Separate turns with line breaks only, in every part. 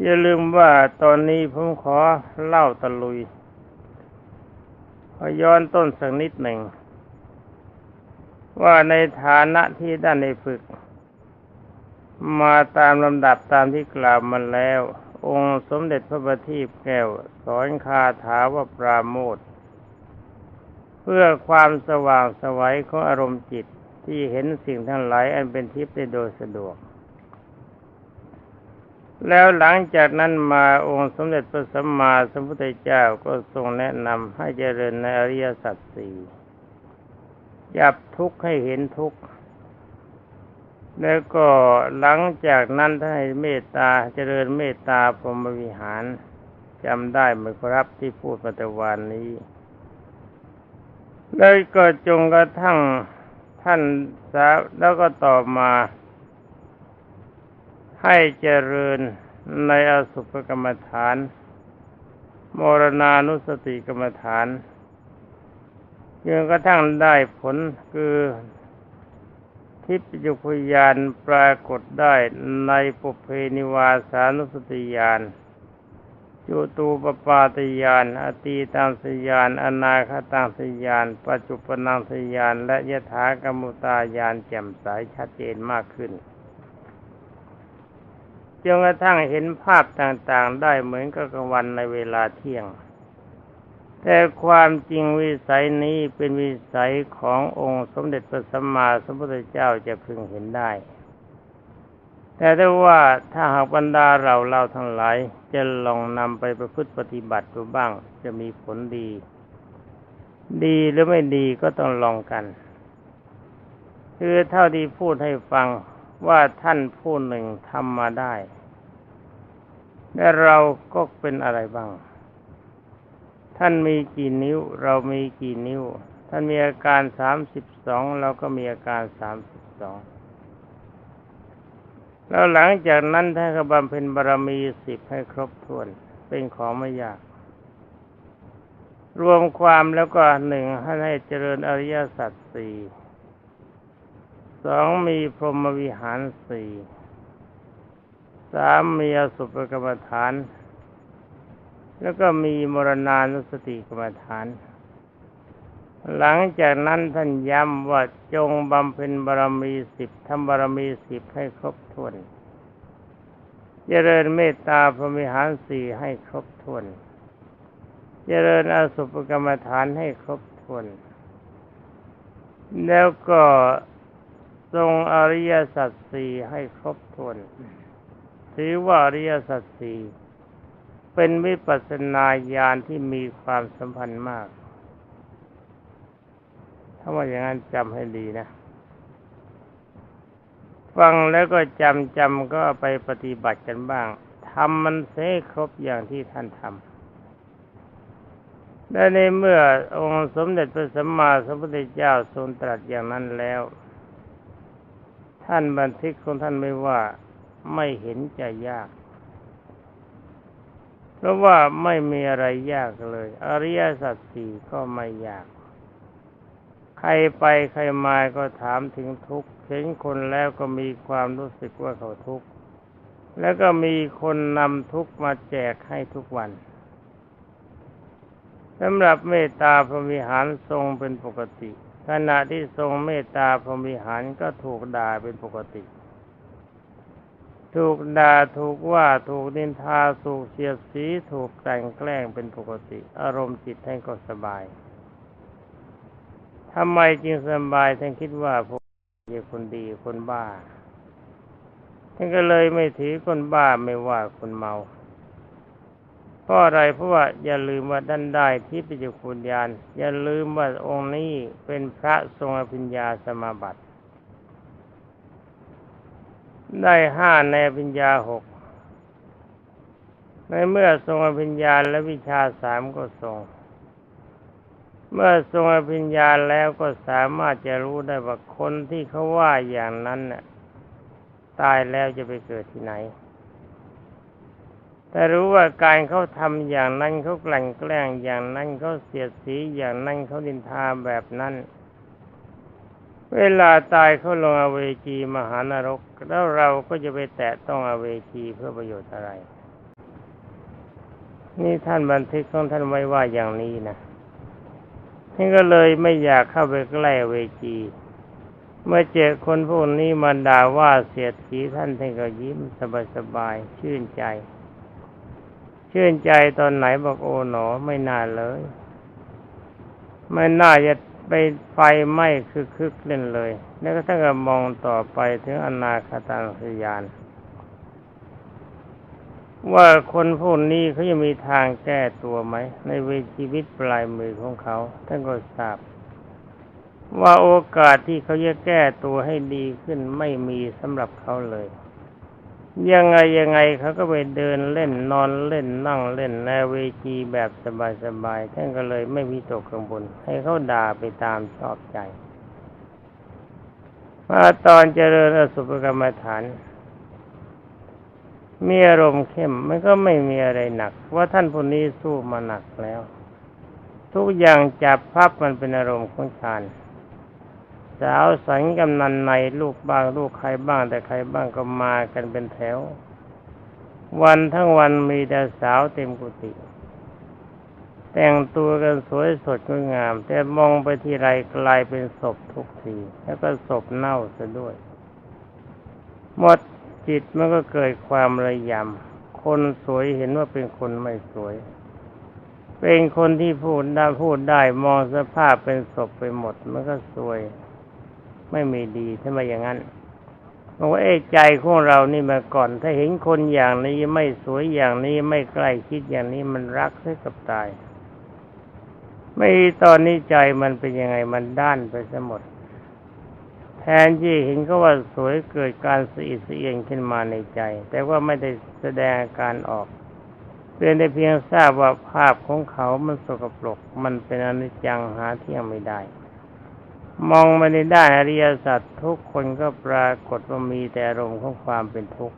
อย่าลืมว่าตอนนี้ผมขอเล่าตะลุยขอย้อนต้นสักนิดหนึ่ง ว่าในฐานะที่ได้ในฝึก มาตามลำดับตามที่กล่าวมาแล้ว องค์สมเด็จพระบัณฑิตแก้ว สอนคาถาว่าปราโมทเพื่อความสว่างสวัยของอารมณ์จิตที่เห็นสิ่งทั้งหลายอันเป็นทิพย์ได้โดยสะดวก แล้วหลังจากนั้นมาองค์สมเด็จพระสัมมาสัมพุทธเจ้าก็ทรงแนะนำให้เจริญในอริยสัจสี่ยับทุกข์ให้เห็นทุกข์แล้วก็หลังจากนั้นท่านให้เมตตาเจริญเมตตาพรหมวิหารจำได้ไหมครับที่พูดปัจจุบันนี้ แล้วก็จงกระทั่งท่านสาแล้วก็ต่อมา ให้เจริญในอสุภกรรมฐาน มรณานุสติกรรมฐานจนกระทั่งได้ผลคือทิพยุพยานปรากฏได้ในปุเพนิวาสานุสติยานจุตูปปาตยาน อตีตังสยาน อนาคตังสยาน ปัจจุปนังสยาน และยถากรรมุตายานแจ่มใสชัดเจนมากขึ้น จนกระทั่งเห็นภาพต่างๆ ได้เหมือนกับกลางวันในเวลาเที่ยง แต่ความจริงวิสัยนี้เป็นวิสัยขององค์สมเด็จพระสัมมาสัมพุทธเจ้าจะพึงเห็นได้ แต่ถ้ว่าถ้าหากบรรดาเราเราทั้งหลายจะลองนำไปประพฤติปฏิบัติดูบ้าง จะมีผลดี ดีหรือไม่ดีก็ต้องลองกัน คือเท่าที่พูดให้ฟัง ว่าท่านผู้หนึ่งทำมาได้ และเราก็เป็นอะไรบ้าง ท่านมีกี่นิ้ว เรามีกี่นิ้ว ท่านมีอาการสามสิบสองเราก็มีอาการสามสิบสองแล้วหลังจากนั้นท่านก็บำเพ็ญบารมีสิบให้ครบถ้วน เป็นของไม่ยาก รวมความแล้วก็หนึ่งให้เจริญอริยสัจสี่ สองมีพรหมวิหารสี่สามมีอสุภกรรมฐาน แล้วก็มีมรณานุสติกรรมฐาน หลังจากนั้นท่านย้ำว่าจงบำเพ็ญบารมีสิบทำบารมีสิบให้ครบถ้วนเจริญเมตตาพรหมิหารสี่ให้ครบถ้วนเจริญอสุภกรรมฐานให้ครบถ้วน แล้วก็ ทรงอริยสัจสี่ให้ครบถ้วนถือว่าอริยสัจสี่เป็นวิปัสสนาญาณที่มีความสัมพันธ์มาก ถ้าว่าอย่างนั้นจำให้ดีนะ ฟังแล้วก็จำจำก็ไปปฏิบัติกันบ้างทำมันเสครบอย่างที่ท่านทำและในเมื่อองค์สมเด็จพระสัมมาสัมพุทธเจ้าทรงตรัสอย่างนั้นแล้ว ท่านบันทึกของท่านไม่ว่าไม่เห็นจะยาก เพราะว่าไม่มีอะไรยากเลย อริยสัจสี่ก็ไม่ยาก ใครไปใครมาก็ถามถึงทุกข์เห็นคนแล้วก็มีความรู้สึกว่าเขาทุกข์แล้วก็มีคนนำทุกข์มาแจกให้ทุกวันสำหรับเมตตาพรมิหารทรงเป็นปกติ ขณะที่ทรงเมตตาพรหมิหารก็ถูกด่าเป็นปกติ ถูกด่าถูกว่าถูกนินทาถูกเสียดสีถูกแต่งแกล้งเป็นปกติ อารมณ์จิตท่านก็สบายทำไมจึงสบายท่านคิดว่าพวกเป็นคนดีคนบ้าท่านก็เลยไม่ถือคนบ้าไม่ว่าคนเมา เพราะอะไรเพราะว่าอย่าลืมว่าด้านได้ที่ปิจุคุณญาณอย่าลืมว่าองค์นี้เป็นพระทรงอภิญญาสมาบัติ ได้ห้าในปัญญาหกในเมื่อทรงอภิญญาและวิชาสามก็ทรง เมื่อทรงอภิญญาแล้วก็สามารถจะรู้ได้ว่าคนที่เขาว่าอย่างนั้นน่ะตายแล้วจะไปเกิดที่ไหน แต่รู้ว่าการเขาทำอย่างนั้นเขาแกลั่นแกล้งอย่างนั้นเขาเสียดสีอย่างนั้นเขาดินทาแบบนั้น เวลาตายเขาลงอเวจีมหานรก แล้วเราก็จะไปแตะต้องอเวจีเพื่อประโยชน์อะไร นี่ท่านบันทึกของท่านไว้ว่าอย่างนี้นะท่านก็เลยไม่อยากเข้าไปใกล้เวจี เมื่อเจอคนพวกนี้มาด่าว่าเสียดสีท่านท่านก็ยิ้มสบายๆชื่นใจ ชื่นใจตอนไหนบอกโอ๋หนอไม่น่าเลย ไม่น่าจะไปไฟไหม้คือคึกเล่นเลย แล้วก็ท่านก็มองต่อไปถึงอนาคตังสยาน ว่าคนพวกนี้เขาจะมีทางแก้ตัวไหม ในเวชีวิตปลายมือของเขาท่านก็ทราบ ว่าโอกาสที่เขาจะแก้ตัวให้ดีขึ้นไม่มีสำหรับเขาเลย ยังไงยังไงเขาก็ไปเดินเล่นนอนเล่นนั่งเล่นในเวทีแบบสบายๆท่านก็เลยไม่วิตกกังวลให้เขาด่าไปตามชอบใจมาตอนเจริญอสุภกรรมฐาน มีอารมณ์เข้มมันก็ไม่มีอะไรหนัก ว่าท่านผู้นี้สู้มาหนักแล้ว ทุกอย่างจับพับมันเป็นอารมณ์ของฌาน สาวสังกำนันในลูกบ้างลูกใครบ้างแต่ใครบ้างก็มากันเป็นแถว วันทั้งวันมีแต่สาวเต็มกุฏิแต่งตัวกันสวยสดงดงาม แต่มองไปที่ไรกลายเป็นศพทุกที แล้วก็ศพเน่าซะด้วย หมดจิตมันก็เกิดความระยำคนสวยเห็นว่าเป็นคนไม่สวย เป็นคนที่พูดได้พูดได้มองสภาพเป็นศพไปหมด มันก็สวย ไม่มีดีถ้ามอย่างนั้นบอกว่าเอ้ใจของเรานี่มาก่อน ถ้าเห็นคนอย่างนี้ไม่สวยอย่างนี้ไม่ใกล้คิดอย่างนี้มันรักเสียกับตาย ไม่ตอนนี้ใจมันเป็นยังไงมันด้านไปหมด แทนที่เห็นก็ว่าสวยเกิดการสะอิดสะเอียนขึ้นมาในใจ แต่ว่าไม่ได้แสดงอาการออกเพียงแต่เพียงทราบว่าภาพของเขามันสกปรก มันเป็นอนิจจังหาเที่ยงไม่ได้ มองมาในด้านอริยสัจทุกคนก็ปรากฏว่ามีแต่อารมณ์ของความเป็นทุกข์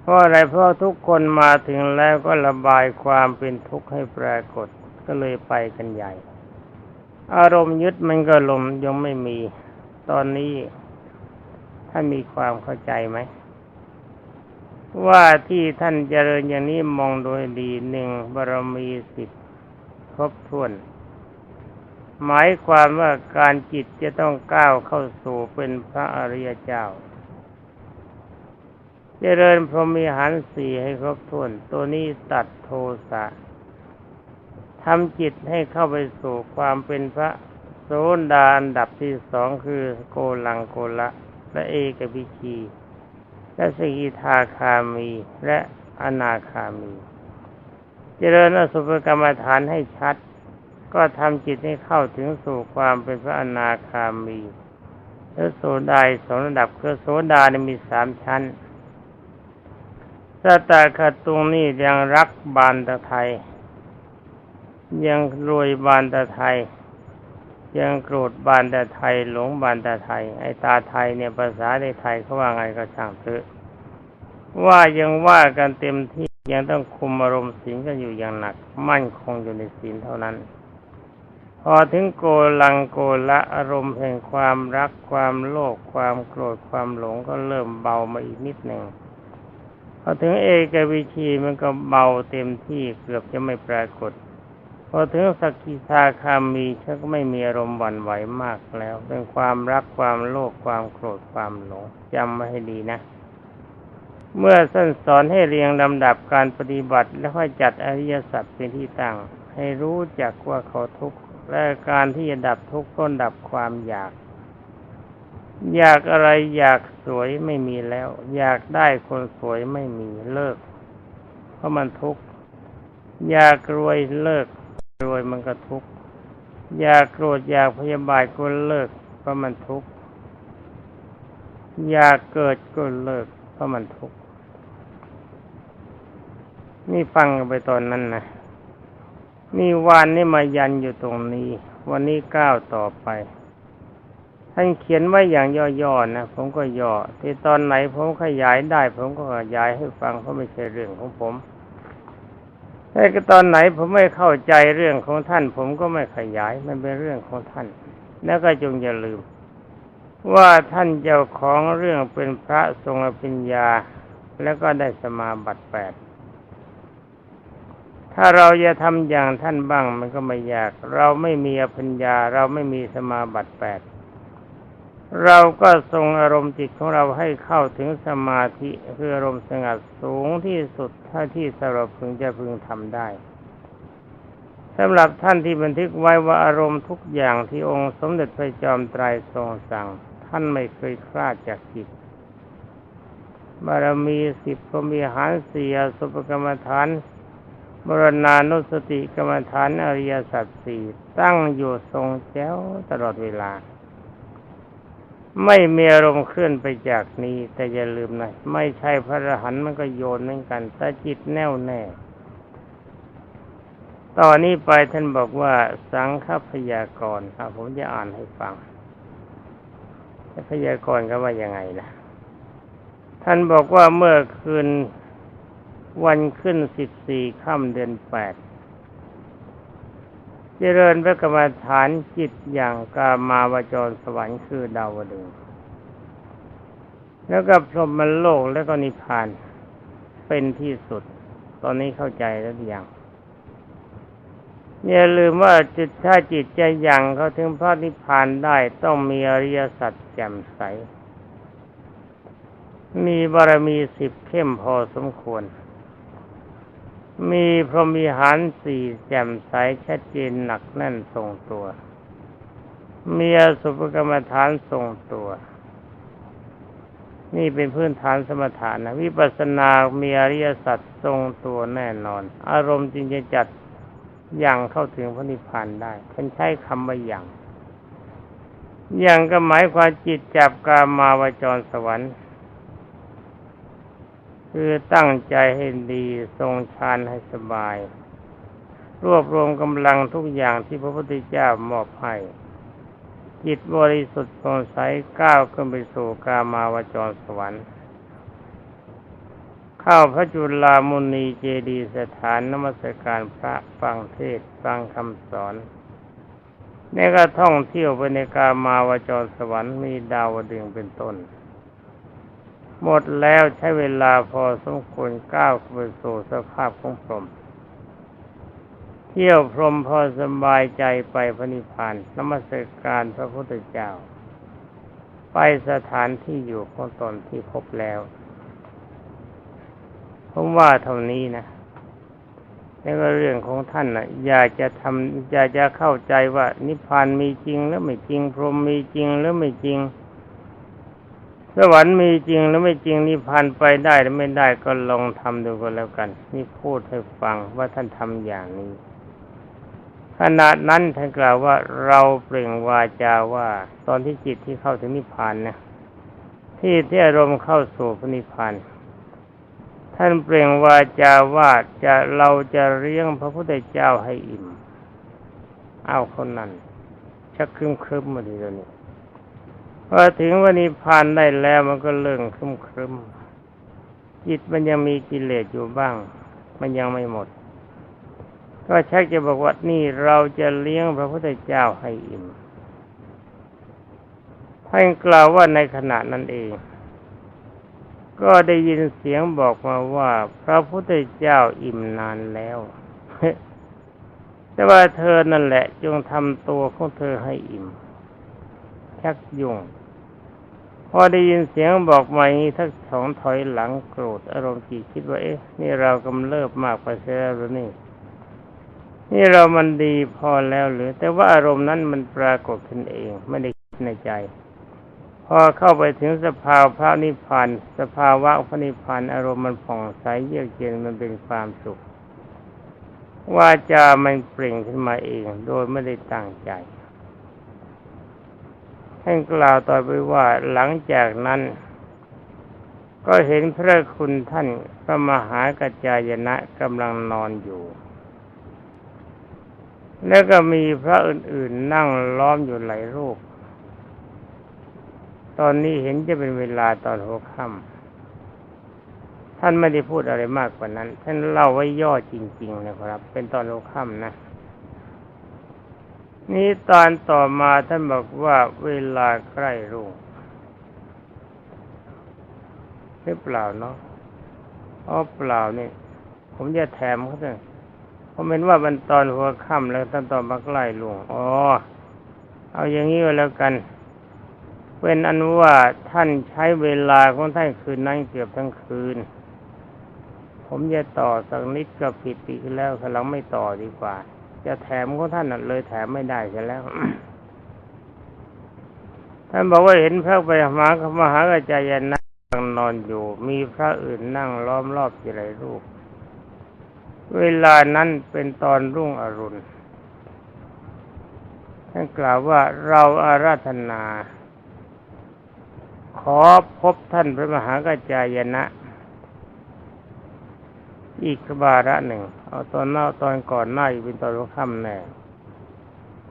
เพราะอะไรเพราะทุกคนมาถึงแล้วก็ระบายความเป็นทุกข์ให้ปรากฏก็เลยไปกันใหญ่ อารมณ์ยึดมันก็ลมยังไม่มี ตอนนี้ท่านมีความเข้าใจไหมว่าที่ท่านเจริญอย่างนี้มองโดยดีหนึ่งบารมีสิบครบถ้วน หมายความว่าการจิตจะต้องก้าวเข้าสู่เป็นพระอริยเจ้า เจริญพรหมีหารสี่ให้ครบถ้วน ตัวนี้ตัดโทสะทำจิตให้เข้าไปสู่ความเป็นพระโสดาอันดับที่สองคือโกลังโกละและเอกบิชีและสกิทาคามีและอนาคามี เจริญอสุภกรรมฐานให้ชัด ก็ทำจิตให้เข้าถึงสู่ความเป็นพระอนาคามีและโสดาสองระดับคือโสดาเนี่ยมีสามชั้นสตาคตุงนี่ยังรักบานตะไทย ยังรวยบานตะไทย ยังโกรธบานตะไทย หลงบานตะไทย ไอตาไทยเนี่ยภาษาในไทยเขาว่าไงก็ช่างเถอะว่ายังว่ากันเต็มที่ยังต้องคุมอารมณ์ศีลกันอยู่อย่างหนัก มั่นคงอยู่ในศีลเท่านั้น พอถึงโกลังโกละอารมณ์แห่งความรักความโลภความโกรธความหลงก็เริ่มเบามาอีกนิดหนึ่งพอถึงเอกวิชีมันก็เบาเต็มที่เกือบจะไม่ปรากฏ พอถึงสกิทาคามีฉันก็ไม่มีอารมณ์หวั่นไหวมากแล้ว เป็นความรักความโลภความโกรธความหลงจำไว้ให้ดีนะ เมื่อสั้นสอนให้เรียงลำดับการปฏิบัติ แล้วค่อยจัดอริยสัจเป็นที่ตั้ง ให้รู้จักว่าเขาทุกข์ และการที่จะดับทุกข์ก็ดับความอยาก อยากอะไรอยากสวยไม่มีแล้ว อยากได้คนสวยไม่มีเลิก เพราะมันทุกข์อยากรวยเลิก รวยมันก็ทุกข์อยากโกรธอยากพยาบาทก็เลิก เพราะมันทุกข์อยากเกิดก็เลิก เพราะมันทุกข์นี่ฟังกันไปตอนนั้นนะ นี่วานนี่มายันอยู่ตรงนี้ วันนี้ก้าวต่อไป ท่านเขียนไว้อย่างย่อๆนะผมก็ย่อที่ตอนไหนผมขยายได้ ผมก็ขยายให้ฟังเพราะไม่ใช่เรื่องของผมแต่ก็ตอนไหนผมไม่เข้าใจเรื่องของท่าน ผมก็ไม่ขยายมันเป็นเรื่องของท่าน แล้วก็จงอย่าลืม ว่าท่านเจ้าของเรื่องเป็นพระทรงอภิญญา แล้วก็ได้สมาบัติแปด ถ้าเราจะทำอย่างท่านบ้างมันก็ไม่ยาก เราไม่มีอภิญญา เราไม่มีสมาบัติแปดเราก็ทรงอารมณ์จิตของเราให้เข้าถึงสมาธิคืออารมณ์สงัดสูงที่สุดถ้าที่สำหรับพึงจะพึงทำได้สำหรับท่านที่บันทึกไว้ว่าอารมณ์ทุกอย่างที่องค์สมเด็จพระจอมไตรทรงสั่ง ท่านไม่เคยคลาดจากจิตบารมีสิบพรหมีหารสี่สุปกรรมฐาน มรณานุสติกรรมฐานอริยสัจสี่ตั้งอยู่ทรงแจ้วตลอดเวลา ไม่มีอารมณ์เคลื่อนไปจากนี้ แต่อย่าลืมนะไม่ใช่พระอรหันต์มันก็โยนเหมือนกันแต่จิตแน่วแน่ตอนนี้ไปท่านบอกว่า สังฆพยากรณ์ครับผมจะอ่านให้ฟังพยากรณ์ก็ว่ายังไงนะท่านบอกว่าเมื่อคืน วันขึ้นสิบสี่ค่ำเดือนแปดเจริญพระกรรมฐานจิตอย่างกามาวจรสวรรค์คือดาวดึงแล้วก็พรหมโลกแล้วก็นิพพานเป็นที่สุด ตอนนี้เข้าใจแล้วอยังอย่าลืมว่าจิตถ้าจิตจะยังเขาถึงพระนิพพานได้ต้องมีอริยสัจแจ่มใส มีบารมีสิบเข้มพอสมควร มีพรหมีหารสี่แจ่มใสชัดเจนหนักแน่นทรงตัว มีอสุภกรรมฐานทรงตัว นี่เป็นพื้นฐานสมถะนะ วิปัสสนามีอริยสัจทรงตัวแน่นอน อารมณ์จึงจะจัดอย่างเข้าถึงพระนิพพานได้ท่านใช้คำว่าอย่าง อย่างก็หมายความจิตจับกามาวจรสวรรค์ คือตั้งใจให้ดีทรงฌานให้สบาย รวบรวมกำลังทุกอย่างที่พระพุทธเจ้ามอบให้จิตบริสุทธิ์สงสัยก้าวขึ้นไปสู่กามาวจรสวรรค์ เข้าพระจุลามุนีเจดีสถานนมัสการพระฟังเทศฟังคำสอนนี่ก็ท่องเที่ยวไปในกามาวจรสวรรค์มีดาวดึงเป็นต้น หมดแล้วใช้เวลาพอสมควรก้าวไปสู่สภาพของพรหมเที่ยวพรหมพอสบายใจไปพระนิพพานนมัสการพระพุทธเจ้า ไปสถานที่อยู่ของตนที่พบแล้วผมว่าเท่านี้นะแล้วก็เรื่องของท่านนะอยากจะทำอยากจะเข้าใจว่านิพพานมีจริงหรือไม่จริง พรหมมีจริงหรือไม่จริง สวรรค์มีจริงหรือไม่จริงนิพพานไปได้หรือไม่ได้ก็ลองทำดูก็แล้วกัน นี่พูดให้ฟังว่าท่านทำอย่างนี้ขณะนั้นท่านกล่าวว่าเราเปล่งวาจาว่า ตอนที่จิตที่เข้าถึงนิพพานนะที่ที่อารมณ์เข้าสู่พระนิพพานท่านเปล่งวาจาว่าจะเราจะเลี้ยงพระพุทธเจ้าให้อิ่ม เอาคนนั้นชักคึมคึมมาดีแล้วนี่ อถึงวันนิพพานได้แล้วมันก็เลื่องครึมครึมจิตมันยังมีกิเลสอยู่บ้าง มันยังไม่หมด ก็ชักจะบอกว่านี่เราจะเลี้ยงพระพุทธเจ้าให้อิ่มท่านกล่าวว่าในขณะนั้นเอง ก็ได้ยินเสียงบอกมาว่า พระพุทธเจ้าอิ่มนานแล้วแต่ว่าเธอนั่นแหละ จงทำตัวของเธอให้อิ่มชักยุ่ง พอได้ยินเสียงบอกมาอย่างนี้ทักสองถอยหลังโกรธอารมณ์จิตคิดว่าเอ๊ะนี่เรากำเริบมากไปเสียแล้วนี่ นี่เรามันดีพอแล้วหรือ แต่ว่าอารมณ์นั้นมันปรากฏขึ้นเอง ไม่ได้คิดในใจ พอเข้าไปถึงสภาวะพระนิพพานสภาวะพระนิพพานอารมณ์มันผ่องใสเยือกเย็นมันเป็นความสุขว่าจะมันเปล่งขึ้นมาเอง โดยไม่ได้ตั้งใจ ท่านกล่าวต่อไปว่าหลังจากนั้น ก็เห็นพระคุณท่านพระมหากัจจายนะกำลังนอนอยู่ แล้วก็มีพระอื่นๆนั่งล้อมอยู่หลายรูป ตอนนี้เห็นจะเป็นเวลาตอนหัวค่ำท่านไม่ได้พูดอะไรมากกว่านั้น ท่านเล่าไว้ย่อจริง ๆ นะครับ เป็นตอนหัวค่ำนะ นี้ตอนต่อมาท่านบอกว่าเวลาใกล้รุ่งหรือเปล่าเนาะอ๋อเปล่านี่ผมจะแถมเขาเลยผมเห็นว่ามันตอนหัวค่ำแล้วท่านตอนมาใกล้ลุงอ๋อ เอาอย่างนี้ก็แล้วกัน เป็นอันว่าท่านใช้เวลาของท่านคืนนั้นเกือบทั้งคืน ผมจะต่อสักนิดก็ผิดอีกแล้วเราไม่ต่อดีกว่า จะแถมของท่านเลยแถมไม่ได้เสียแล้ว ท่านบอกว่าเห็นพระไปมหามหากระจายนะนั่งนอนอยู่ มีพระอื่นนั่งล้อมรอบกี่ไรรูป เวลานั้นเป็นตอนรุ่งอรุณ ท่านกล่าวว่าเราอาราธนา ขอพบท่านพระมหากระจายนะ อีกบาระหนึ่ง เอาตอนหน้าตอนก่อนหน้าอีกเป็นตอนค่ำแน่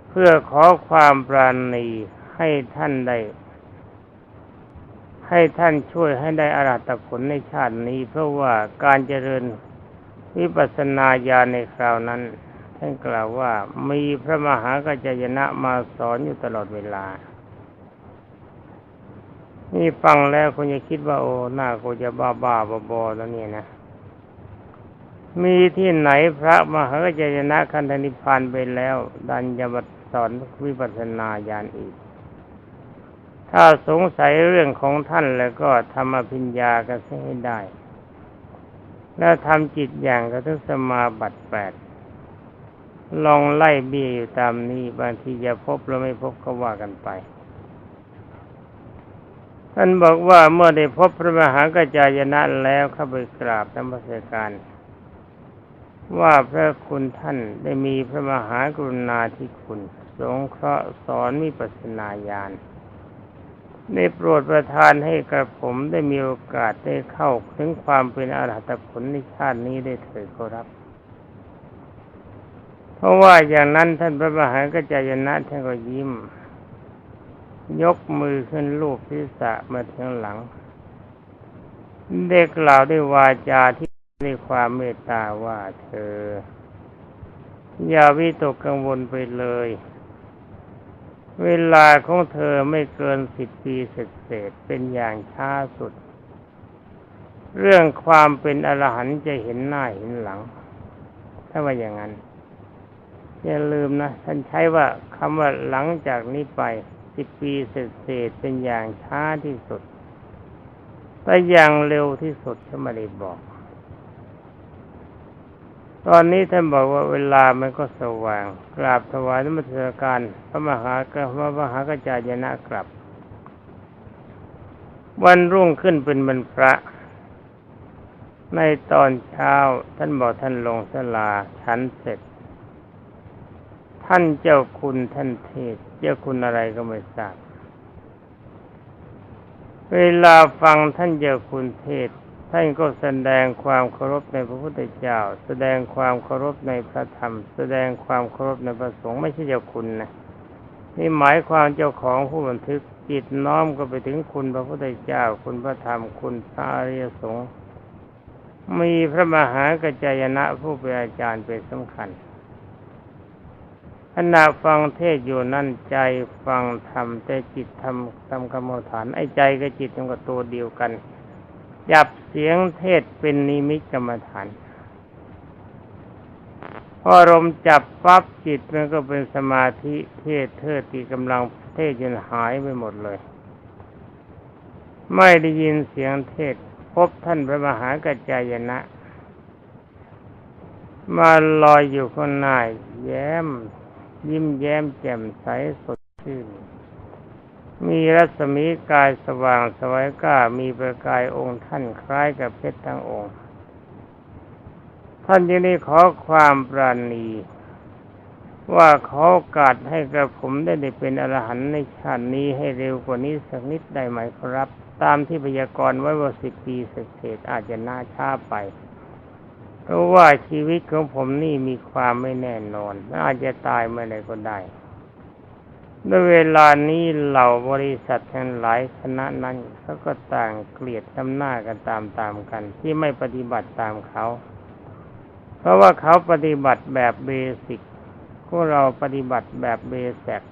เพื่อขอความปราณีให้ท่านได้ให้ท่านช่วยให้ได้อารัตผลในชาตินี้ เพราะว่าการเจริญวิปัสสนาญาณในคราวนั้น ท่านกล่าวว่ามีพระมหากัจจยนะมาสอนอยู่ตลอดเวลา นี่ฟังแล้วคงจะคิดว่าโอ้หน้ากูจะบ้าบ้าบอบอแล้วเนี่ยนะ มีที่ไหนพระมหากัจจยนะคันธนิพพานไปแล้ว ดันจะมาสอนวิปัสสนาญาณอีก ถ้าสงสัยเรื่องของท่านแล้วก็ทำอภิญญากันให้ได้ แล้วทำจิตอย่างกระทึกสมาบัติแปดลองไล่เบี้ยอยู่ตามนี้ บางทีจะพบหรือไม่พบก็ว่ากันไป ท่านบอกว่าเมื่อได้พบพระมหากระจายนะแล้วเข้าไปกราบนมัสการ ว่าพระคุณท่านได้มีพระมหากรุณาธิคุณ สงเคราะห์สอนวิปัสนาญาณได้โปรดประทานให้กระผมได้มีโอกาสได้เข้าถึงความเป็นอรหัตผลในชาตินี้ได้เถิดขอรับ เพราะว่าอย่างนั้นท่านพระมหากรจายนะท่านก็ยิ้ม ยกมือขึ้นลูบศีรษะมาทางหลัง เด็กกล่าวด้วยวาจาที่ ด้วยความเมตตาว่าเธอ อย่าวิตกกังวลไปเลย เวลาของเธอไม่เกินสิบปีเศษเป็นอย่างช้าสุด เรื่องความเป็นอรหันต์จะเห็นหน้าเห็นหลัง ถ้าว่าอย่างนั้น อย่าลืมนะ ท่านใช้ว่าคำว่าหลังจากนี้ไปสิบปีเศษเป็นอย่างช้าที่สุดแต่อย่างเร็วที่สุดท่านไม่ได้บอก ตอนนี้ท่านบอกว่าเวลามันก็สว่าง กราบถวายนมัสการพระมหากพระมหากจายนะกลับ วันรุ่งขึ้นเป็นวันพระ ในตอนเช้าท่านบอกท่านลงสลาชั้นเสร็จ ท่านเจ้าคุณท่านเทศ เจ้าคุณอะไรก็ไม่ทราบเวลาฟังท่านเจ้าคุณเทศ ท่านก็แสดงความเคารพในพระพุทธเจ้า แสดงความเคารพในพระธรรม แสดงความเคารพในพระสงฆ์ไม่ใช่เจ้าคุณนะนี่หมายความเจ้าของผู้บันทึกจิตน้อมก็ไปถึงคุณพระพุทธเจ้า คุณพระธรรม คุณพระอริยสงฆ์มีพระมหากระจายนะผู้เป็นอาจารย์เป็นสำคัญขณะฟังเทศอยู่นั่นใจฟังธรรมแต่จิตทำทำกรรมฐานไอ้ใจกับจิตมันก็ตัวเดียวกัน จับเสียงเทศเป็นนิมิตกรรมฐานพอลมจับปั๊บจิตมันก็เป็นสมาธิเทศเทศตีกำลังเทศจนหายไปหมดเลย ไม่ได้ยินเสียงเทศ พบท่านพระมหากัจจายนะ มาลอยอยู่ข้างหน้าแย้ม ยิ้มแย้มแจ่มใสสดชื่น มีรัศมีกายสว่างสวัยก้ามีประกายองค์ท่านคล้ายกับเพชรทั้งองค์ ท่านยังได้ขอความปราณีว่าขอโอกาสให้กระผมได้ได้เป็นอรหันต์ในชาตินี้ให้เร็วกว่านี้สักนิดได้ไหมครับ ตามที่พยากรณ์ไว้ว่าสิบปีเศษอาจจะน่าช้าไปเพราะว่าชีวิตของผมนี่มีความไม่แน่นอนอาจจะตายเมื่อไรก็ได้ ด้วยเวลานี้เหล่าบริษัททั้งหลายคณะนั้นเขาก็ต่างเกลียดทำหน้ากันตามๆกัน ที่ไม่ปฏิบัติตามเขา เพราะว่าเขาปฏิบัติแบบเบสิกพวกเราปฏิบัติแบบเบสก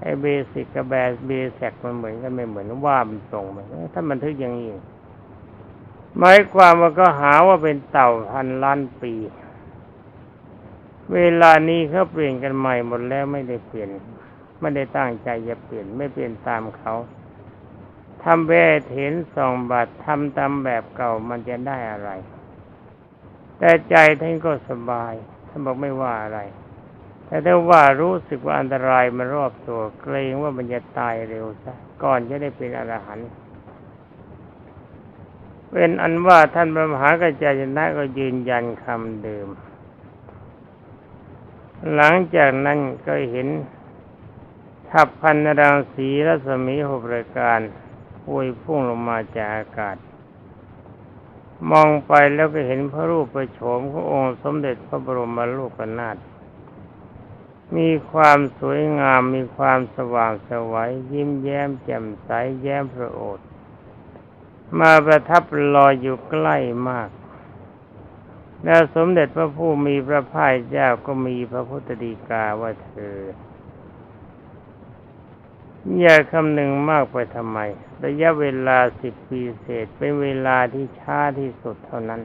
ไอ้เบสิกกับแบบเบสกมันเหมือนกันไม่เหมือนว่ามันตรงไปถ้ามันทึกอย่างนี้หมายความว่าก็หาว่าเป็นเต่าพันล้านปี เวลานี้เขาเปลี่ยนกันใหม่หมดแล้วไม่ได้เปลี่ยน ไม่ได้ตั้งใจจะเปลี่ยนไม่เปลี่ยนตามเขาทำแว่เห็นสองบาททำตามแบบเก่ามันจะได้อะไร แต่ใจท่านก็สบายท่านบอกไม่ว่าอะไร แต่ถ้าว่ารู้สึกว่าอันตรายมารอบตัวเกรงว่ามันจะตายเร็วซะก่อนจะได้เป็นอรหันต์เป็นอันว่าท่านพระมหากระจายนะก็ยืนยันคำเดิม หลังจากนั้นก็เห็นทับพันนรังสีรัศมีหกรายการพวยพุ่งลงมาจากอากาศ มองไปแล้วก็เห็นพระรูปประโฉมขององค์สมเด็จพระบรมโลกนาถมีความสวยงามมีความสว่างสวัยยิ้มแย้มแจ่มใสแย้มพระโอษฐ์มาประทับลอยอยู่ใกล้มาก แล้วสมเด็จพระผู้มีพระภาคเจ้าก็มีพระพุทธดีกาว่าเธอ อย่าคำหนึ่งมากไปทำไม ระยะเวลาสิบปีเศษเป็นเวลาที่ช้าที่สุดเท่านั้น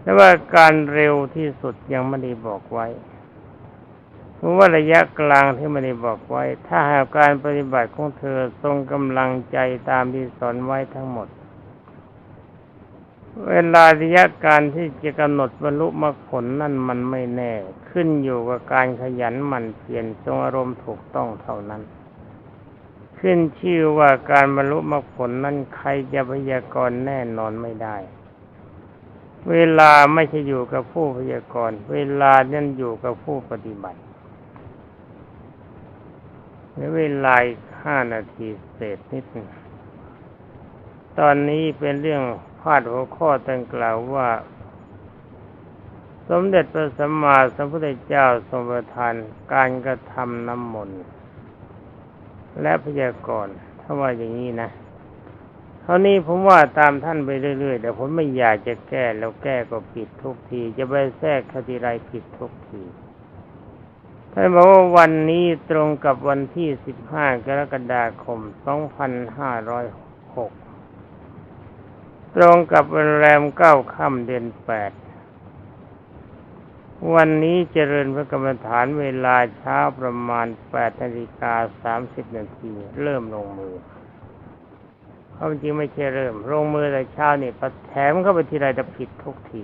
แต่ว่าการเร็วที่สุดยังไม่ได้บอกไว้เพราะว่าระยะกลางที่ไม่ได้บอกไว้ ถ้าหากการปฏิบัติของเธอทรงกำลังใจตามที่สอนไว้ทั้งหมด เวลาระยะการที่จะกำหนดบรรลุมรรคผลนั่นมันไม่แน่ ขึ้นอยู่กับการขยันหมั่นเพียรทรงอารมณ์ถูกต้องเท่านั้น ขึ้นชื่อว่าการบรรลุมรรคผลนั้นใครจะพยากรณ์แน่นอนไม่ได้ เวลาไม่ใช่อยู่กับผู้พยากรณ์ เวลานั้นอยู่กับผู้ปฏิบัติในเวลาห้านาทีเศษนิดนึงตอนนี้เป็นเรื่องาดหัวข้อตั้งกล่าวว่า สมเด็จพระสัมมาสัมพุทธเจ้าทรงประทานการกระทำน้ำมนต์และพยากรณ์ถ้าว่าอย่างนี้นะเท่านี้ผมว่าตามท่านไปเรื่อยๆแต่ผมไม่อยากจะแก้แล้วแก้ก็ผิดทุกที จะไปแทรกคติไรผิดทุกทีท่านบอกว่าวันนี้ตรงกับวันที่ 15 กรกฎาคม 2506 ตรงกับวันแรมเก้าค่ำเดือนแปด วันนี้เจริญพระกรรมฐานเวลาเช้าประมาณ8นาฬิกา30นาทีเริ่มลงมือความจริงไม่ใช่เริ่ม ลงมือแต่เช้านี่พอแถมเข้าไปทีไรจะผิดทุกที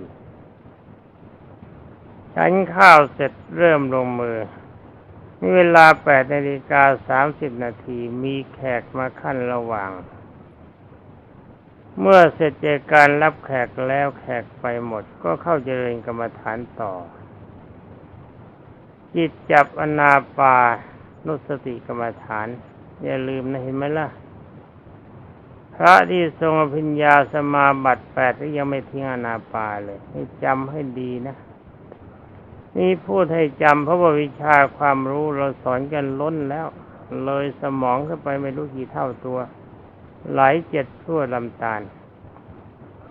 ฉันข้าวเสร็จเริ่มลงมือ เวลาแปดนาฬิกาสามสิบนาทีมีแขกมาขั้นระหว่าง เมื่อเสร็จจากการรับแขกแล้วแขกไปหมด ก็เข้าเจริญกรรมฐานต่อ จิตจับอนาปานุสติกรรมฐาน อย่าลืมนะเห็นไหมล่ะ พระที่ทรงอภิญญาสมาบัติแปดที่ยังไม่ทิ้งอนาปาเลย ให้จำให้ดีนะ นี่พูดให้จำเพราะว่าวิชาความรู้เราสอนกันล้นแล้ว เลยสมองเข้าไปไม่รู้กี่เท่าตัว ไหลเจ็ดทั่วลำตาล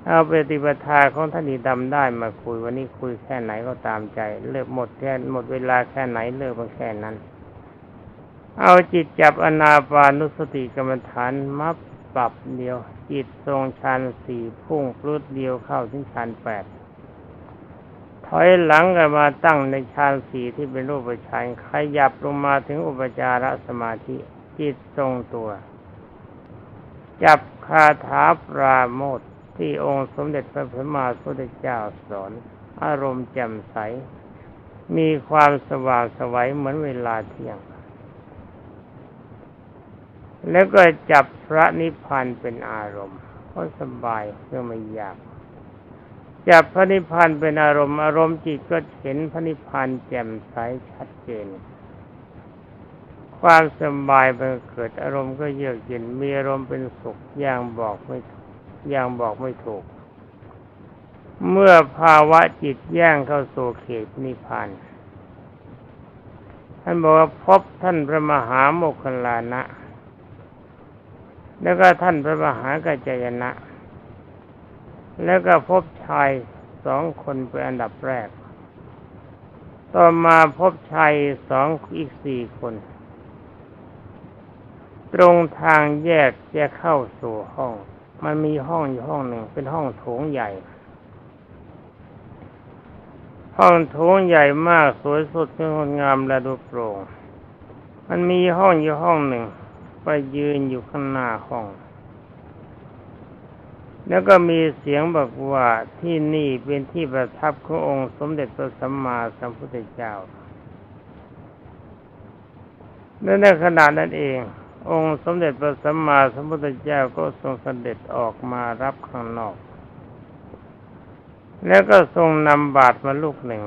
เอาปฏิปทาของท่านีดำได้มาคุยวันนี้คุยแค่ไหนก็ตามใจ เลิกหมดแค่หมดเวลาแค่ไหนเลิกมาแค่นั้น เอาจิตจับอนาปานุสติกรรมฐานมับปรับเดียว จิตทรงฌานสี่พุ่งพลุดเดียวเข้าถึงฌานแปดถอยหลังกันมาตั้งในฌานสี่ที่เป็นรูปฌานขยับลงมาถึงอุปจารสมาธิ จิตทรงตัว จับคาถาปราโมทที่องค์สมเด็จพระพุทธมาสุทธเจ้าสอน อารมณ์แจ่มใส มีความสว่างสวัยเหมือนเวลาเที่ยง แล้วก็จับพระนิพพานเป็นอารมณ์ก็สบายเพื่อไม่ยากจับพระนิพพานเป็นอารมณ์อารมณ์จิตก็เห็นพระนิพพานแจ่มใสชัดเจน ความสบายบังเกิดอารมณ์ก็เยือกเย็นมีอารมณ์เป็นสุขอย่างบอกไม่อย่างบอกไม่ถูก เมื่อภาวะจิตย่างเข้าสู่เขตนิพพานท่านบอกว่าพบท่านพระมหาโมคคลานะ แล้วก็ท่านพระมหากัจจยนะ แล้วก็พบชายสองคนเป็นอันดับแรก ต่อมาพบชายสองอีกสี่คน ตรงทางแยกจะเข้าสู่ห้อง มันมีห้องอยู่ห้องหนึ่ง เป็นห้องโถงใหญ่ ห้องโถงใหญ่มากสวยสดงดงามและดูโปร่ง มันมีห้องอยู่ห้องหนึ่ง ไปยืนอยู่ข้างหน้าห้อง แล้วก็มีเสียงบอกว่าที่นี่เป็นที่ประทับขององค์ สมเด็จพระสัมมาสัมพุทธเจ้าและในขณะนั้นเอง องค์สมเด็จพระสัมมาสัมพุทธเจ้าก็ทรงสเสด็จออกมารับข้างนอก แล้วก็ทรงนำบาตรมาลูกหนึ่ง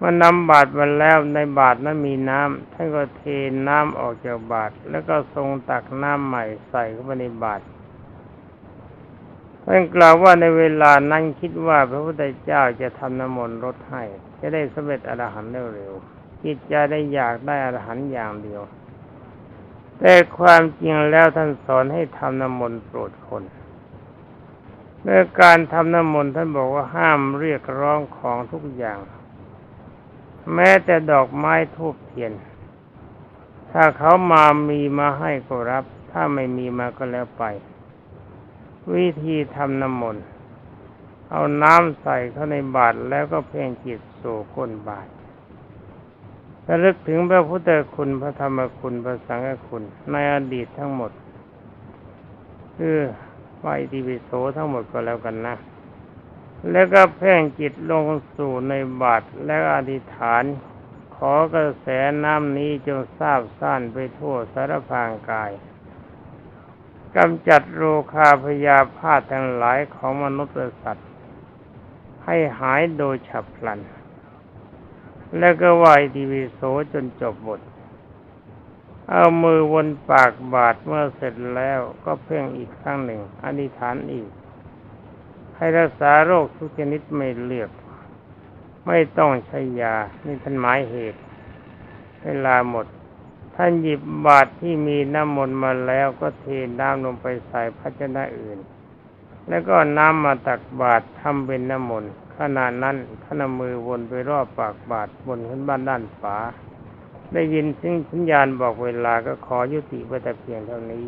มันนำบาตรมาแล้วในบาตรนั้นมีน้ำท่านก็เทน้ำออกจากบาตรแล้วก็ทรงตักน้ำใหม่ใส่เข้าไปในบาตรท่านกล่าวว่าในเวลานั้นคิดว่าพระพุทธเจ้าจะทำน้ำมนต์รดให้ จะได้สำเร็จอรหันต์เร็วๆ จิตใจได้อยากได้อรหันต์อย่างเดียว แต่ความจริงแล้วท่านสอนให้ทำน้ำมนต์โปรดคนในการทำน้ำมนต์ท่านบอกว่าห้ามเรียกร้องของทุกอย่าง แม้แต่ดอกไม้ทูบเทียน ถ้าเขามามีมาให้ก็รับ ถ้าไม่มีมาก็แล้วไป วิธีทำน้ำมนต์เอาน้ำใส่เข้าในบาตรแล้วก็เพ่งจิตสู่ก้นบาตร ระลึกถึงพระพุทธคุณพระธรรมคุณพระสังฆคุณ ในอดีตทั้งหมดคือไหวติวิโสทั้งหมดก็แล้วกันนะ แล้วก็เพ่งจิตลงสู่ในบาตรแล้วอธิษฐาน ขอกระแสน้ำนี้จงทราบซ่านไปทั่วสารพางกายกำจัดโรคาพยาพาธทั้งหลายของมนุษย์และสัตว์ ให้หายโดยฉับพลัน แล้วก็ไหวดีวิโสจนจบบท เอามือวนปากบาดเมื่อเสร็จแล้วก็เพ่งอีกครั้งหนึ่งอธิษฐานอีก ให้รักษาโรคทุกชนิดไม่เลือก ไม่ต้องใช้ยา นี่ท่านหมายเหตุ เวลาหมด ท่านหยิบบาตรที่มีน้ำมนต์มาแล้วก็เทน้ำลงไปใส่ภาชนะอื่น แล้วก็น้ำมาตักบาตรทำเป็นน้ำมนต์ ขณะนั้นท่านเมือวนไปรอบปากบาทบนขึ้นบ้านด้านฝา ได้ยินซึ่งสัญญาณบอกเวลาก็ขอยุติไว้แต่เพียงเท่านี้